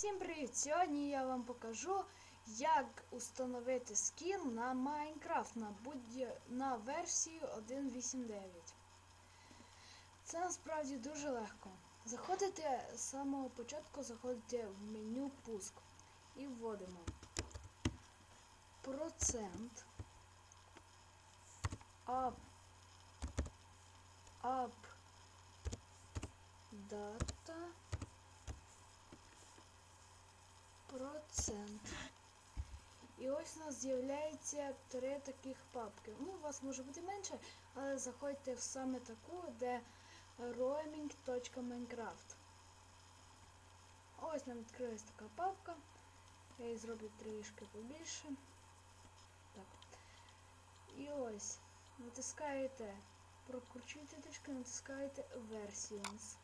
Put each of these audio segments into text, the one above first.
Всім привіт! Сьогодні я вам покажу, як установити скін на Майнкрафт на, на версію 1.8.9. Це насправді дуже легко. Заходите з самого початку, заходите в меню пуск і вводимо процент up, up data процент. І ось у нас з'являється три таких папки. Ну, у вас може бути менше, але заходьте в саме таку, де roaming.minecraft. Ось нам відкрилась така папка. Я її зроблю трішки побільше. Так. І ось натискаєте, прокручуєте трішки, натискаєте Versions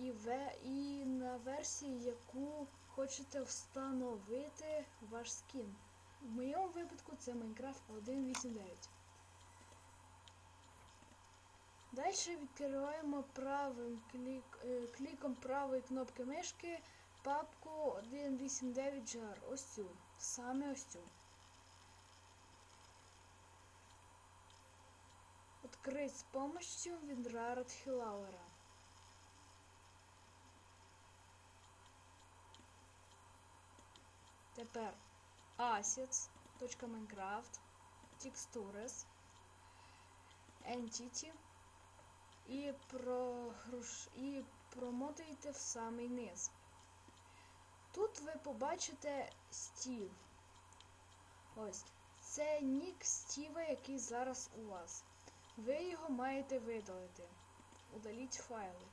і, ве, і на версії, яку хочете встановити ваш скін. В моєму випадку це Minecraft 1.8.9. Далі відкриваємо правим клік, е, кліком правої кнопки мишки папку 1.8.9 jar. Ось цю. Саме ось цю. Открыть з помощью Вінрард Хілауера. Тепер assets.minecraft, textures, entity і, прогруш... і промотуєте в самий низ. Тут ви побачите Стів. Ось. Це нік Стіва, який зараз у вас. Ви його маєте видалити. Удаліть файли.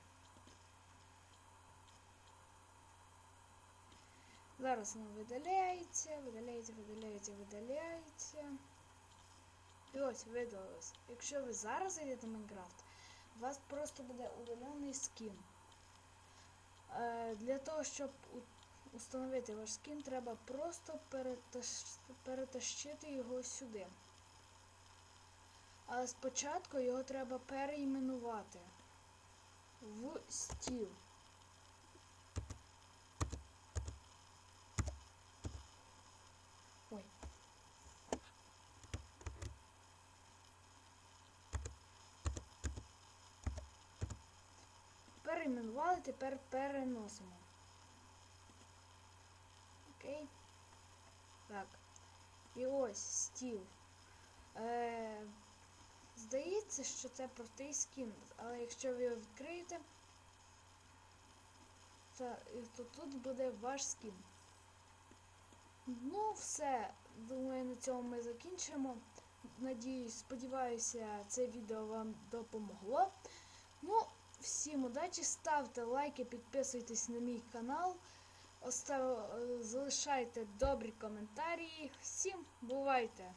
Зараз воно видаляється, видаляється, видаляється, видаляється. І ось видалилось. Якщо ви зараз зайдете в Майнкрафт, у вас просто буде удалений скін. Е, для того, щоб установити ваш скін, треба просто перетащ... перетащити його сюди. Але спочатку його треба переіменувати в стіл. Перейменували, тепер переносимо. Окей. Так. І ось стіл. Е, здається, що це простий скін, але якщо ви його відкриєте, то, то тут буде ваш скін. Ну, все. Думаю, на цьому ми закінчимо. Надіюсь, сподіваюся, це відео вам допомогло. Ну, всім удачі, ставте лайки, підписуйтесь на мій канал, залишайте добрі коментарі. Всім бувайте!